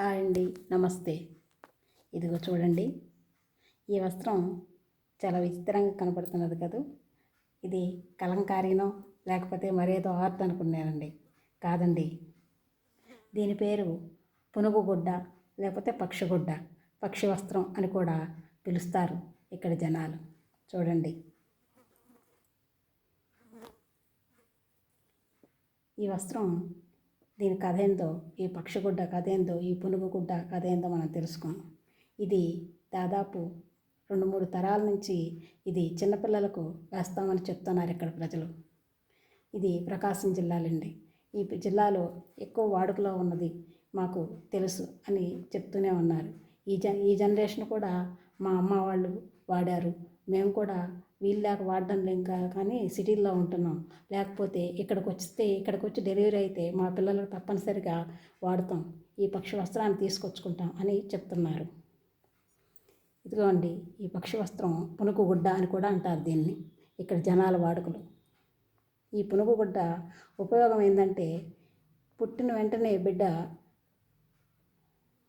Hi అండి నమస్తే. ఇదిగో చూడండి ఈ వస్త్రం చాలా విచిత్రంగా కనపడుతున్నది కదూ. ఇది కలంకారీనో లేకపోతే మరేదో ఆర్ట్ అనుకున్నానండి. కాదండి. దీని పేరు పునుగుగుడ్డ లేకపోతే పక్షిగుడ్డ పక్షి వస్త్రం అని కూడా పిలుస్తారు ఇక్కడ జనాలు. చూడండి. ఈ వస్త్రం దీని కథ ఏందో? ఈ పక్షిగుడ్డ కథ ఏందో? ఈ పునుగుగుడ్డ కథ ఏందో మనం తెలుసుకుందాం. ఇది దాదాపు రెండు మూడు తరాల నుంచి ఇది చిన్నపిల్లలకు వేస్తామని చెప్తున్నారు ఇక్కడ ప్రజలు. ఇది ప్రకాశం జిల్లాలండి. ఈ జిల్లాలో ఎక్కువ వాడుకలో ఉన్నది మాకు తెలుసు అని చెప్తూనే ఉన్నారు. ఈ జన్ ఈ జనరేషన్ కూడా మా అమ్మ వాళ్ళు వాడారు. మేము కూడా వీళ్ళలాగా వాడడం లేం కానీ సిటీల్లో ఉంటున్నాం. లేకపోతే ఇక్కడికి వస్తే ఇక్కడికి వచ్చి డెలివరీ అయితే మా పిల్లలకు తప్పనిసరిగా వాడతాం. ఈ పక్షి వస్త్రాన్ని తీసుకొచ్చుకుంటాం అని చెప్తున్నారు. ఇదిగోండి ఈ పక్షి వస్త్రం పునుకు గుడ్డ అని కూడా అంటారు దీన్ని. ఇక్కడ జనాల వాడుకలు. ఈ పునుగుగుడ్డ ఉపయోగం ఏంటంటే పుట్టిన వెంటనే బిడ్డ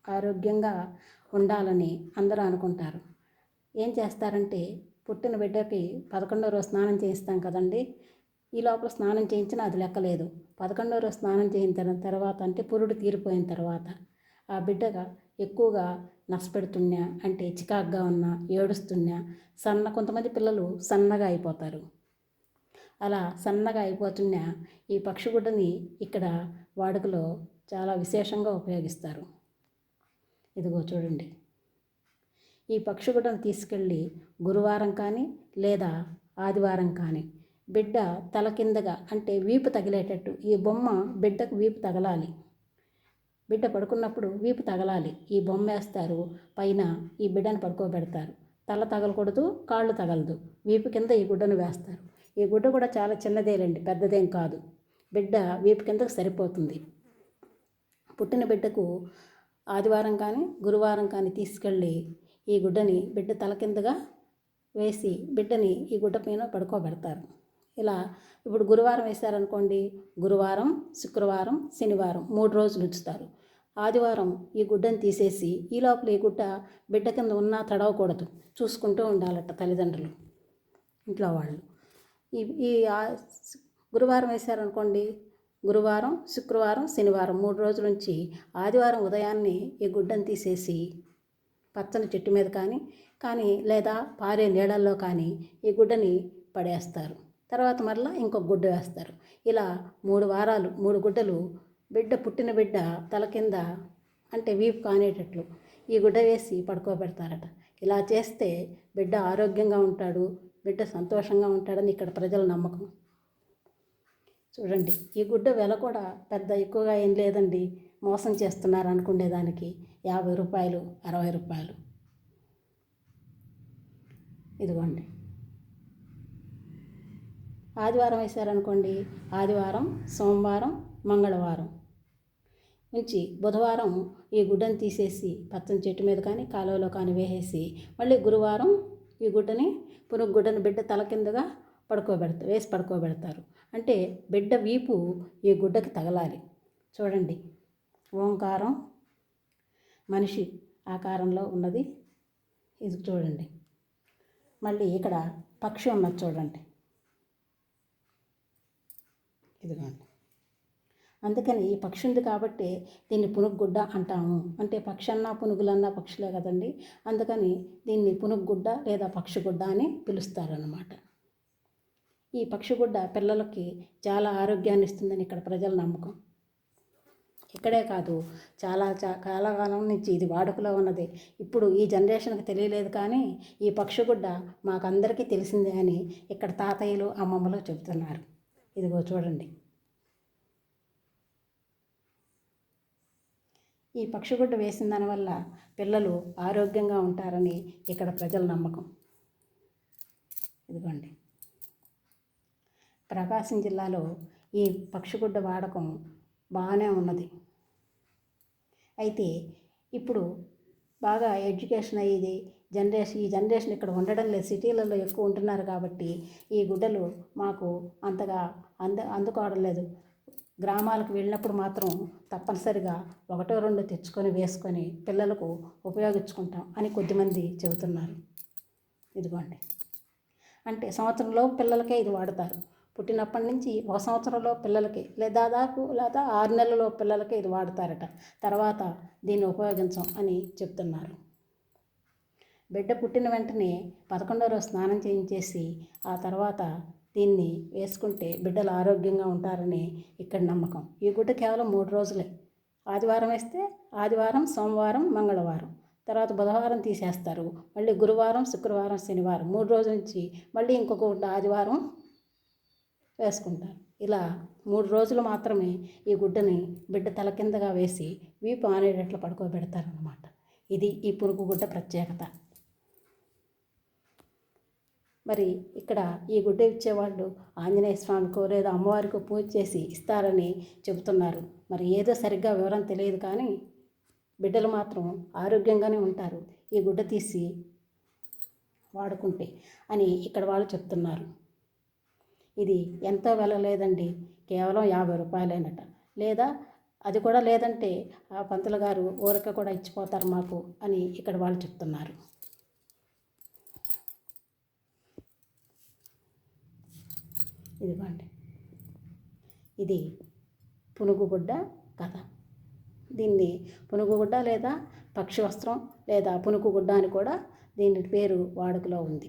ఆరోగ్యంగా ఉండాలని అందరూ అనుకుంటారు. ఏం చేస్తారంటే పుట్టిన బిడ్డకి పదకొండో రోజు స్నానం చేయిస్తాం కదండి. ఈ లోపల స్నానం చేయించినా అది లెక్కలేదు. పదకొండో రోజు స్నానం చేయించిన తర్వాత అంటే పురుడు తీరిపోయిన తర్వాత ఆ బిడ్డగా ఎక్కువగా నష్టపెడుతున్నా అంటే చికాగ్గా ఉన్నా ఏడుస్తున్నా సన్న కొంతమంది పిల్లలు సన్నగా అయిపోతారు. అలా సన్నగా అయిపోతున్న ఈ పక్షిగుడ్డని ఇక్కడ వాడుకలో చాలా విశేషంగా ఉపయోగిస్తారు. ఇదిగో చూడండి. ఈ పక్షిగుడ్డను తీసుకెళ్ళి గురువారం కానీ లేదా ఆదివారం కానీ బిడ్డ తల కిందగా అంటే వీపు తగిలేటట్టు ఈ బొమ్మ బిడ్డకు వీపు తగలాలి. బిడ్డ పడుకున్నప్పుడు వీపు తగలాలి. ఈ బొమ్మ వేస్తారు. పైన ఈ బిడ్డను పడుకోబెడతారు. తల తగలకూడదు కాళ్ళు తగలదు. వీపు కింద ఈ గుడ్డను వేస్తారు. ఈ గుడ్డ కూడా చాలా చిన్నదేలండి పెద్దదేం కాదు. బిడ్డ వీపు కిందకు సరిపోతుంది. పుట్టిన బిడ్డకు ఆదివారం కానీ గురువారం కానీ తీసుకెళ్ళి ఈ గుడ్డని బిడ్డ తల కిందగా వేసి బిడ్డని ఈ గుడ్డ పైన పడుకోబెడతారు. ఇలా ఇప్పుడు గురువారం వేశారనుకోండి గురువారం శుక్రవారం శనివారం మూడు రోజులు ఉంచుతారు. ఆదివారం ఈ గుడ్డని తీసేసి ఈ లోపల ఈ గుడ్డ బిడ్డ కింద ఉన్నా తడవకూడదు. చూసుకుంటూ ఉండాలట తల్లిదండ్రులు ఇంట్లో వాళ్ళు. ఈ ఈ గురువారం వేశారనుకోండి గురువారం శుక్రవారం శనివారం మూడు రోజుల నుంచి ఆదివారం ఉదయాన్నే ఈ గుడ్డను తీసేసి పచ్చని చెట్టు మీద కానీ కానీ లేదా పారే నీడల్లో కానీ ఈ గుడ్డని పడేస్తారు. తర్వాత మరలా ఇంకొక గుడ్డ వేస్తారు. ఇలా మూడు వారాలు మూడు గుడ్డలు బిడ్డ పుట్టిన బిడ్డ తల కింద అంటే వీపు కానేటట్లు ఈ గుడ్డ వేసి పడుకోబెడతారట. ఇలా చేస్తే బిడ్డ ఆరోగ్యంగా ఉంటాడు బిడ్డ సంతోషంగా ఉంటాడని ఇక్కడ ప్రజల నమ్మకం. చూడండి ఈ గుడ్డ వెల కూడా పెద్ద ఎక్కువగా ఏం లేదండి. మోసం చేస్తున్నారు అనుకునేదానికి యాభై రూపాయలు అరవై రూపాయలు. ఇదిగోండి. ఆదివారం వేశారనుకోండి. ఆదివారం సోమవారం మంగళవారం. నుంచి బుధవారం ఈ గుడ్డని తీసేసి పచ్చని చెట్టు మీద కానీ కాలువలో కానీ వేసేసి మళ్ళీ గురువారం ఈ గుడ్డని పురుగు గుడ్డను బిడ్డ తల కిందగా పడుకోబెడతారు వేసి పడుకోబెడతారు. అంటే బిడ్డ వీపు ఈ గుడ్డకి తగలాలి. చూడండి. ఓంకారం మనిషి ఆకారంలో ఉన్నది. ఇది చూడండి. మళ్ళీ ఇక్కడ పక్షి ఉన్నది చూడండి. ఇదిగోండి. అందుకని ఈ పక్షి ఉంది కాబట్టి దీన్ని పునుగుడ్డ అంటాము. అంటే పక్షి అన్నా పునుగులన్నా పక్షులే కదండి. అందుకని దీన్ని పునుగుడ్డ లేదా పక్షిగుడ్డ అని పిలుస్తారన్నమాట. ఈ పక్షిగుడ్డ పిల్లలకి చాలా ఆరోగ్యాన్ని ఇస్తుందని ఇక్కడ ప్రజల నమ్మకం. ఇక్కడే కాదు. చాలా చా కాలకాలం నుంచి ఇది వాడుకలో ఉన్నది. ఇప్పుడు ఈ జనరేషన్కి తెలియలేదు కానీ ఈ పక్షిగుడ్డ మాకందరికీ తెలిసిందే అని ఇక్కడ తాతయ్యలు అమ్మమ్మలు చెబుతున్నారు. ఇదిగో చూడండి. ఈ పక్షిగుడ్డ వేసిన దానివల్ల పిల్లలు ఆరోగ్యంగా ఉంటారని ఇక్కడ ప్రజల నమ్మకం. ఇదిగోండి. ప్రకాశం జిల్లాలో ఈ పక్షిగుడ్డ వాడకం బాగానే ఉన్నది. అయితే ఇప్పుడు బాగా ఎడ్యుకేషన్ అయ్యేది జనరేషన్ ఈ జనరేషన్ ఇక్కడ ఉండడం లేదు. సిటీలలో ఎక్కువ ఉంటున్నారు కాబట్టి ఈ గుడ్డలు మాకు అంతగా అంద అందుకోవడం లేదు. గ్రామాలకు వెళ్ళినప్పుడు మాత్రం తప్పనిసరిగా ఒకటో రెండు తెచ్చుకొని వేసుకొని పిల్లలకు ఉపయోగించుకుంటాం అని కొద్దిమంది చెబుతున్నారు. ఇదిగోండి. అంటే సంవత్సరంలో పిల్లలకే ఇది వాడతారు. పుట్టినప్పటి నుంచి ఒక సంవత్సరంలో పిల్లలకి లేదా దాదాపు లేదా ఆరు నెలల్లో పిల్లలకి ఇది వాడతారట. తర్వాత దీన్ని ఉపయోగించం అని చెప్తున్నారు. బిడ్డ పుట్టిన వెంటనే పదకొండో రోజు స్నానం చేయించేసి ఆ తర్వాత దీన్ని వేసుకుంటే బిడ్డలు ఆరోగ్యంగా ఉంటారని ఇక్కడ నమ్మకం. ఈ గుడ్డ కేవలం మూడు రోజులే. ఆదివారం వేస్తే ఆదివారం సోమవారం మంగళవారం. తర్వాత బుధవారం తీసేస్తారు. మళ్ళీ గురువారం శుక్రవారం శనివారం. మూడు రోజుల నుంచి మళ్ళీ ఇంకొక ఆదివారం వేసుకుంటారు. ఇలా మూడు రోజులు మాత్రమే ఈ గుడ్డని బిడ్డ తల కిందగా వేసి వీపు ఆనేటట్లు పడుకోబెడతారనమాట ఇది ఈ పురుగు గుడ్డ ప్రత్యేకత. మరి ఇక్కడ ఈ గుడ్డ ఇచ్చేవాళ్ళు ఆంజనేయ స్వామికో లేదా అమ్మవారికో పూజ చేసి ఇస్తారని చెబుతున్నారు. మరి ఏదో సరిగ్గా వివరం తెలియదు కానీ బిడ్డలు మాత్రం ఆరోగ్యంగానే ఉంటారు. ఈ గుడ్డ తీసి వాడుకుంటే అని ఇక్కడ వాళ్ళు చెప్తున్నారు. ఇది ఎంతో వెల లేదండి. కేవలం యాభై రూపాయలేనట. లేదా అది కూడా లేదంటే ఆ పంతులు గారు ఊరక కూడా ఇచ్చిపోతారు మాకు అని ఇక్కడ వాళ్ళు చెప్తున్నారు. ఇదిగోండి. ఇది పునుగుగుడ్డ కథ. దీన్ని పునుగుగుడ్డ లేదా పక్షి వస్త్రం లేదా పునుగుగుడ్డ అని కూడా దీని పేరు వాడుకలో ఉంది.